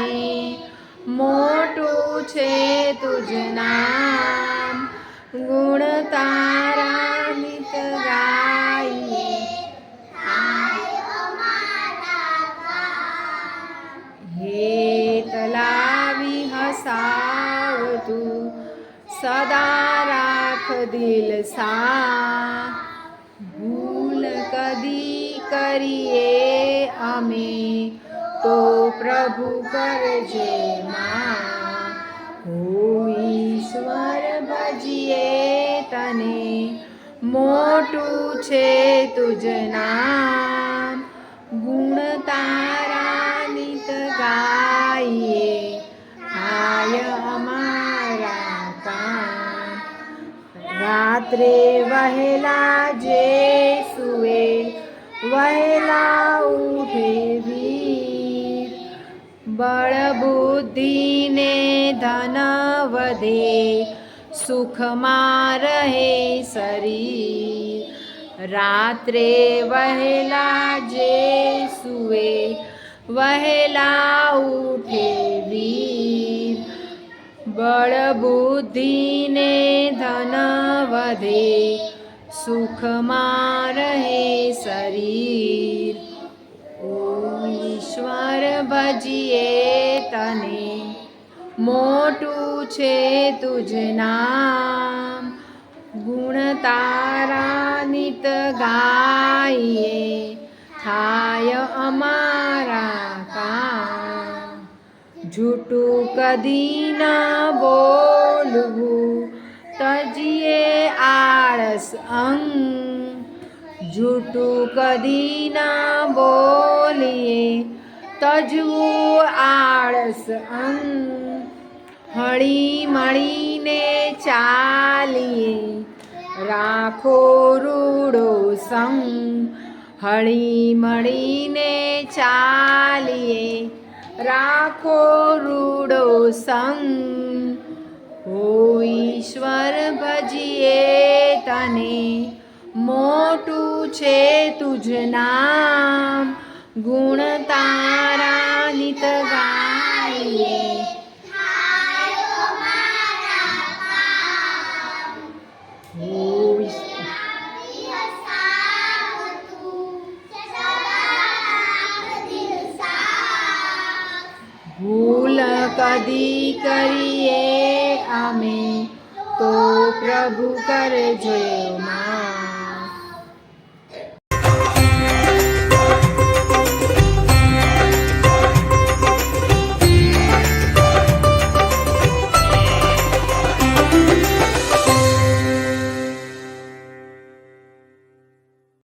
વાણી મોટું છે તુજ નામ. ગુણ તારા ગીત ગાઈએ. હે તલાવી હસાવ તું સદા રાખ દિલ સા. ભૂલ કદી કરીએ અમે તો પ્રભુ કરજે માં. હો ઈશ્વર ભજીએ તને, મોટું છે તુજ નામ. ગુણ તારા નિત ગાઈએ આય અમારા કામ. રાત્રે વહેલા જે સુએ વહેલા ઉઠે વીર બળ બુદ્ધિને ધન વધે સુખમાં રહે શરીર. રાત્રે વહેલા જે સુએ વહેલા ઉઠે વીર. બળ બુદ્ધિને ધન વધે સુખમાં રહે શરીર. ઈશ્વર ભજી મોટું છે તુજ નામ. ગુણ તારા નિત ગાઈએ. થાય અમારા કામ. જૂઠું કદી ના બોલવું. તજીએ આળસ અંગ. જૂઠું કદી ના બોલીએ. તજવું આળસ અંગ. હળી મળીને ચાલીએ. રાખો રૂડો સંગ હળી મળીને ચાલીએ. રાખો રૂડો સંગ હો ઈશ્વર, ભજીએ તને. મોટું છે તુજ નામ. ગુણ તારા નિત ગાઈએ કદી કરીએ અમે? તો પ્રભુ કરજો માં